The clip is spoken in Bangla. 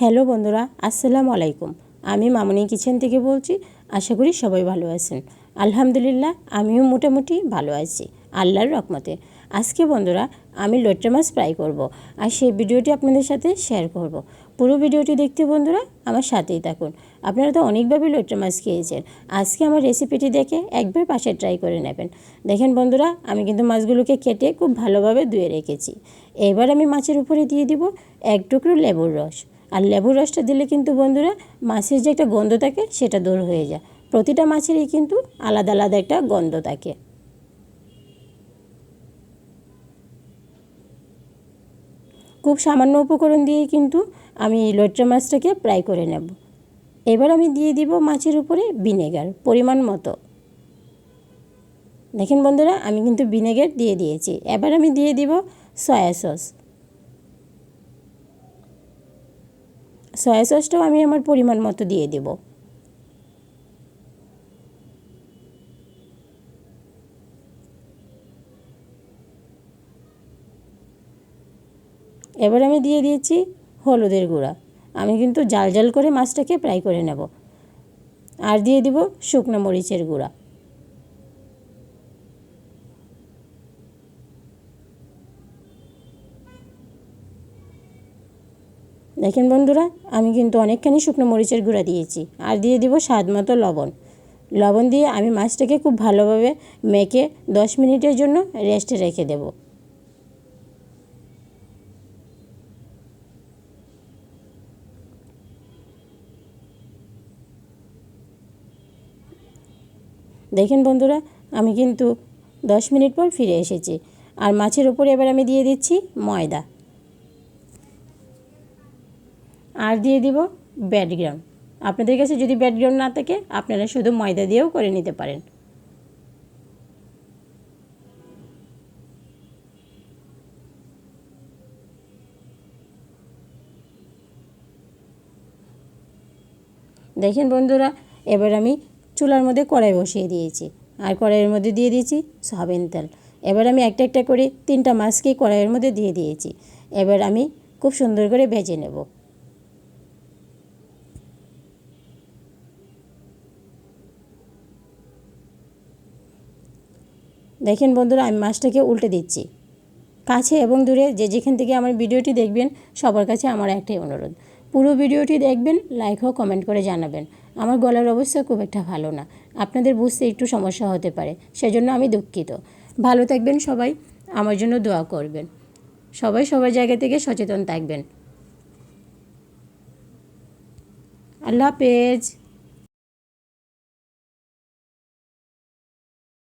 হ্যালো বন্ধুরা, আসসালামু আলাইকুম। আমি মামনি কিচেন থেকে বলছি, আশা করি সবাই ভালো আছেন। আলহামদুলিল্লাহ, আমিও মোটামুটি ভালো আছি, আল্লাহর রকমতে আজকে বন্ধুরা, আমি লোট্টা মাছ ফ্রাই করব আর সেই ভিডিওটি আপনাদের সাথে শেয়ার করব। পুরো ভিডিওটি দেখতে বন্ধুরা, আমার সাথেই থাকুন। আপনারা তো অনেকভাবে লোট্টা মাছ খেয়েছেন। আজকে আমার রেসিপিটি দেখে একবার পাশে ট্রাই করে নেবেন। দেখেন বন্ধুরা, আমি কিন্তু মাছগুলোকে কেটে খুব ভালোভাবে ধুয়ে রেখেছি। এবার আমি মাছের উপরে দিয়ে দিব এক টুকরো লেবুর রস। আর লেবুর রসটা দিলে কিন্তু বন্ধুরা মাছের যে একটা গন্ধ থাকে সেটা দূর হয়ে যায়। প্রতিটা মাছেরই কিন্তু আলাদা আলাদা একটা গন্ধ থাকে। খুব সামান্য উপকরণ দিয়ে কিন্তু আমি লইট্টা মাছটাকে ফ্রাই করে নেব। এবার আমি দিয়ে দিব মাছের উপরে ভিনেগার, পরিমাণ মতো। দেখেন বন্ধুরা, আমি কিন্তু ভিনেগার দিয়ে দিয়েছি। এবার আমি দিয়ে দিব সয়া সস। সয়া সসটাও আমি আমার পরিমাণ মতো দিয়ে দেব। এবার আমি দিয়ে দিয়েছি হলুদের গুঁড়া। আমি কিন্তু জাল জাল করে মাছটাকে ফ্রাই করে নেব। আর দিয়ে দিব শুকনো মরিচের গুঁড়া। দেখেন বন্ধুরা, আমি কিন্তু অনেকখানি শুকনো মরিচের গুঁড়া দিয়েছি আর দিয়ে দিব স্বাদ মতো লবণ। লবণ দিয়ে আমি মাছটাকে খুব ভালোভাবে মেখে দশ মিনিটের জন্য রেস্টে রেখে দেব। দেখেন বন্ধুরা, আমি কিন্তু দশ মিনিট পর ফিরে এসেছি। আর মাছের উপরে এবার আমি দিয়ে দিচ্ছি ময়দা। আর দিয়ে দিব ব্যাডগ্রাম আপনাদের কাছে যদি ব্যাডগ্রাম না থাকে, আপনারা শুধু ময়দা দিয়েও করে নিতে পারেন। দেখেন বন্ধুরা, এবার আমি চুলার মধ্যে কড়াই বসিয়ে দিয়েছি। আর কড়াইয়ের মধ্যে দিয়ে দিয়েছি সয়াবিন তেল। এবার আমি একটা একটা করে তিনটা মাছকে কড়াইয়ের মধ্যে দিয়ে দিয়েছি। এবার আমি খুব সুন্দর করে ভেজে নেব। দেখেন বন্ধুরা, আমি মাছটাকে উল্টে দিচ্ছি। কাছে এবং দূরে যে যেখান থেকে আমার ভিডিওটি দেখবেন, সবার কাছে আমার একটাই অনুরোধ। পুরো ভিডিওটি দেখবেন লাইক হোক কমেন্ট করে জানাবেন। আমার গলার অবস্থা খুব একটা ভালো না। আপনাদের বুঝতে একটু সমস্যা হতে পারে, সেজন্য আমি দুঃখিত। ভালো থাকবেন সবাই, আমার জন্য দোয়া করবেন। সবাই সবার জায়গা থেকে সচেতন থাকবেন। আল্লাহ হাফেজ।